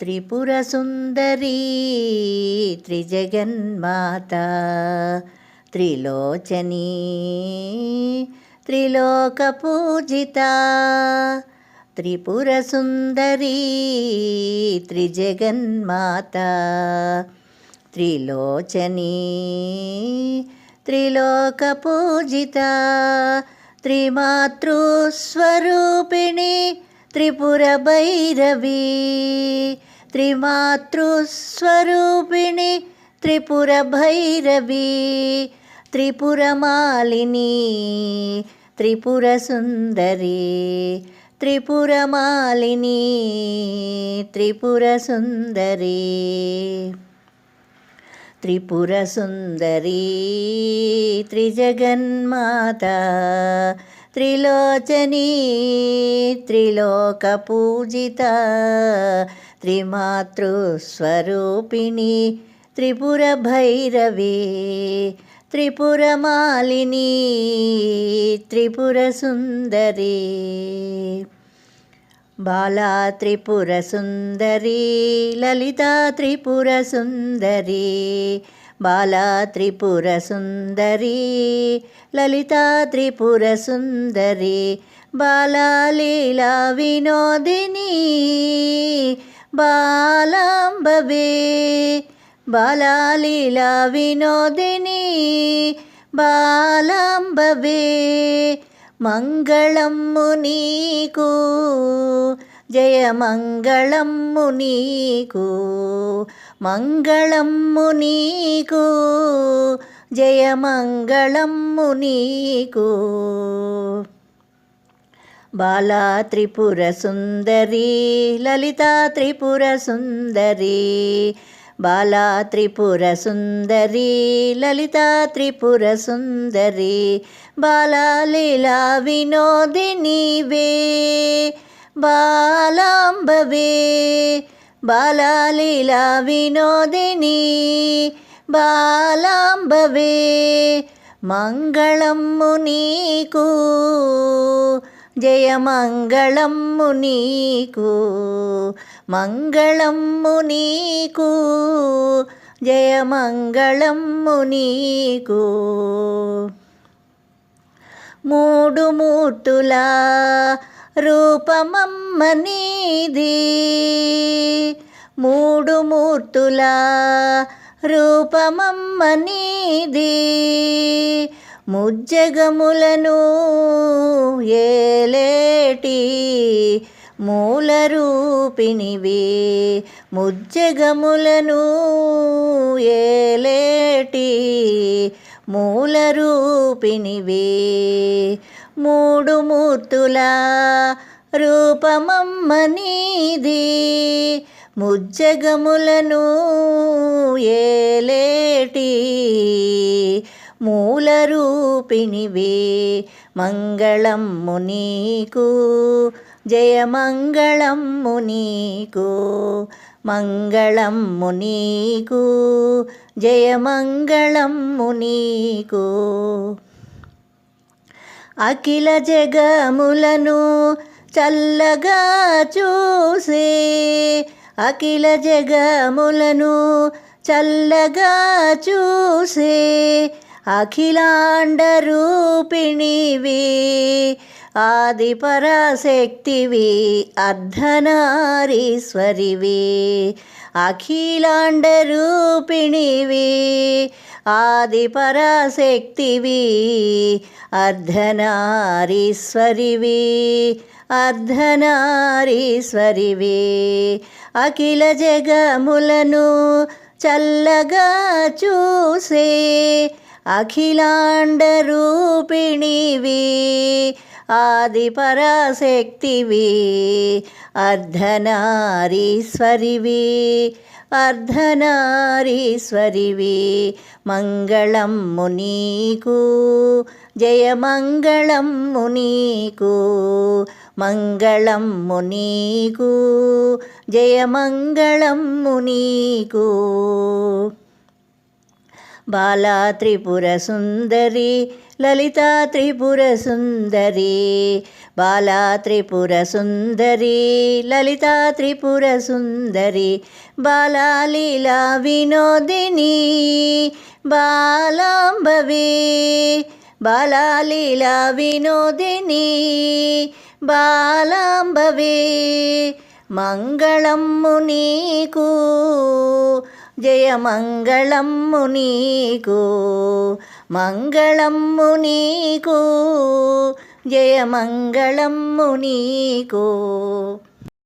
త్రిపురసుందరీ త్రిజగన్మాత త్రిలోచనీ త్రిలోకపూజిత త్రిపురసుందరీ త్రిజగన్మాత త్రిలోచనీ త్రిలోకపూజిత త్రిమాతృస్వరూపిణి త్రిపురభైరవీ త్రిమాతృస్వరూపిణి త్రిపురభైరవీ త్రిపురమాలిని త్రిపురసుందరి త్రిపురమాలిని త్రిపురసుందరి త్రిపురసుందరీ త్రిజగన్మాత త్రిలోచనీ త్రిలోక పూజిత త్రిమాతృస్వరూపిణి త్రిపుర త్రిపురభైరవీ త్రిపురమాలిని త్రిపుర సుందరి బాలా త్రిపుర త్రిపురసుందరీ లలితా త్రిపురసుందరీ బాలా త్రిపుర సుందరి లలితా త్రిపుర సుందరి బాలాలీలా వినోదిని బాలాంబవే బాలాలీలా వినోదిని బాలాంబవే మంగళమ్ము నీకు. జయమంగళమ్ము నీకు మంగళమ్ము నీకు జయమంగళమ్ము నీకు. బాలా త్రిపుర సుందరి లలితా త్రిపుర సుందరి బాలా త్రిపుర సుందరి లలితా త్రిపుర సుందరి బాలా లీలా వినోదినివే బాలాంబవే బాలా వినోదిని బాలాంబవే మంగళమ్ము నీకు. జయమంగళమ్ము నీకు. మంగళమ్ము నీకు. జయమంగళమ్ము నీకు. మూడు మూర్తుల రూపమమ్మ నీది. మూడు మూర్తుల రూపమమ్మ నీది. ముజ్జగములను ఏలేటి మూల రూపిణివి ముజ్జగములను ఏలేటి మూల రూపిణివి మూడు మూర్తుల రూపమమ్మ నీది. ముజ్జగములను ఏలేటి మూల రూపిణివే. మంగళమ్ము నీకు జయమంగళమ్ము నీకు మంగళమ్ము నీకు జయమంగళమ్ము నీకు. అఖిల జగములను చల్లగా చూసే. అఖిల జగములను చల్లగా చూసే. అఖిలాండ రూపిణివి ఆది పరాశక్తివి అర్ధనారీశ్వరివి. అఖిలాండ రూపిణివి ఆది పరాశక్తివి అర్ధనారీశ్వరివి. అర్ధనారీశ్వరివి అఖిల జగములను చల్లగా చూసే అఖిలాండ రూపిణివి ఆది పరాశక్తివి అర్ధనారీశ్వరివి అర్ధనారీశ్వరివి మంగళమ్ము నీకు జయమంగళమ్ము నీకు మంగళమ్ము నీకు జయమంగళమ్ము మునీకు. బాలా త్రిపుర సుందరి లలితా త్రిపుర సుందరి బాలా త్రిపుర సుందరి లలితా త్రిపుర సుందరి బాలా లీలా వినోదిని బాలాంబవి బాలా లీలా వినోదిని బాలాంబవి మంగళమ్ము నీకు జయమంగళమ్ము నీకు మంగళమ్ము నీకు జయమంగళమ్ము నీకు.